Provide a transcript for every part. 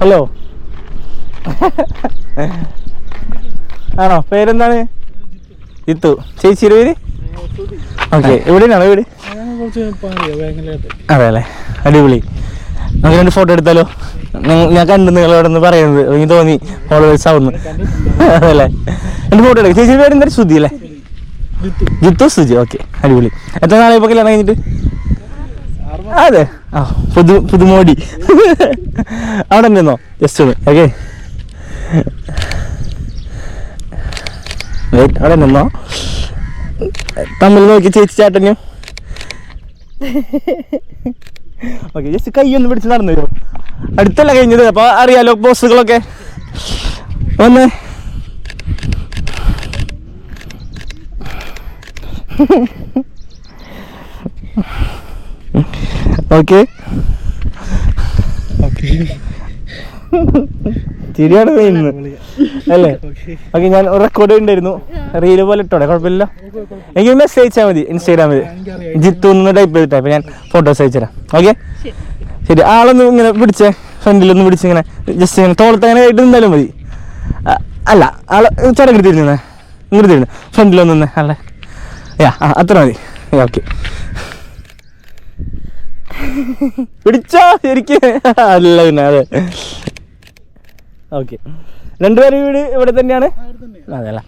Hello ആണോ? പേരെന്താണ്? ഇത്തു ചേച്ചിയുടെ പേര് ഓക്കെ എവിടെയാണ്? വീട് കുറച്ച് വേങ്ങലായിട്ട് അതെ അല്ലേ അടിപൊളി. നമുക്ക് രണ്ട് ഫോട്ടോ എടുത്താലോ? ഞാൻ കണ്ടു നിങ്ങളോടൊന്ന് പറയുന്നത്. എനിക്ക് തോന്നി ഫോളോവേഴ്സ് ആവുന്നു. അതല്ലേ രണ്ട് ഫോട്ടോ എടുക്കാം. ചേച്ചിയുടെ പേര് എന്തായാലും ശ്രുതി അല്ലേ? ജിത്തു. സുജി ഓക്കെ അടിപൊളി. എത്ര നാളെ ഇപ്പൊ കല്യാണം കഴിഞ്ഞിട്ട്? അതെ. ആ പുതു പുതുമോടി. അവിടെ നിന്നോ? ജസ്റ്റ് ഒന്ന്. ഓക്കെ അവിടെ നിന്നോ? തമ്മിൽ നോക്കി ചേച്ചി ചേട്ടനും. ഓക്കെ ജസ്റ്റ് കൈ ഒന്ന് പിടിച്ച് നടന്നു വരുമോ അടുത്തല്ല കഴിഞ്ഞത്? അപ്പൊ അറിയാലോ പോസ്റ്റുകളൊക്കെ വന്ന്. ഓക്കെ. ചിരിയാണ് ചെയ്യുന്നത് അല്ലേ ഓക്കെ. ഞാൻ റെക്കോർഡ് ഉണ്ടായിരുന്നു റീൽ പോലെ ഇട്ടോടെ കുഴപ്പമില്ല. എനിക്ക് മെസ്സേജ് അയച്ചാൽ മതി ഇൻസ്റ്റാഗ്രാമിൽ ജിത്തു എന്ന് ടൈപ്പ് ചെയ്തിട്ട് അപ്പൊ ഞാൻ ഫോട്ടോസ് അയച്ചുതരാം. ഓക്കെ? ശരി ആളൊന്ന് ഇങ്ങനെ പിടിച്ചേ ഫ്രണ്ടിലൊന്ന് പിടിച്ച് ഇങ്ങനെ ജസ്റ്റ് ഇങ്ങനെ തോളത്ത് അങ്ങനെ ആയിട്ട് നിന്നാലും മതി. അല്ല ആൾ ചടങ്ങ് തിരിഞ്ഞേ ഇങ്ങോട്ട് തിരിഞ്ഞു ഫ്രണ്ടിലൊന്ന് നിന്നേ അല്ലേ? യാ അത്ര മതി. ഓക്കെ. പിടിച്ചോ ശരിക്കും. അല്ല പിന്നെ അതെ. ഓക്കെ രണ്ടുപേരും വീട് ഇവിടെ തന്നെയാണ്? അതെ അല്ല?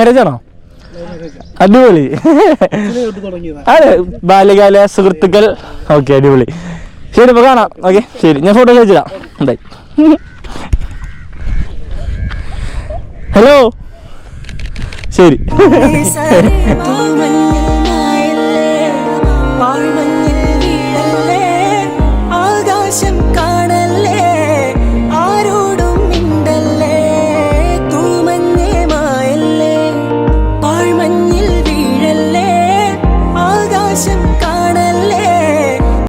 മാരേജ് ആണോ? അടിപൊളി. അതെ ബാല്യകാല സുഹൃത്തുക്കൾ. ഓക്കെ അടിപൊളി. ശരി ഇപ്പൊ കാണാം. ഓക്കെ ശരി. ഞാൻ ഫോട്ടോ അയച്ചുതരാം ബൈ ഹലോ ശരി.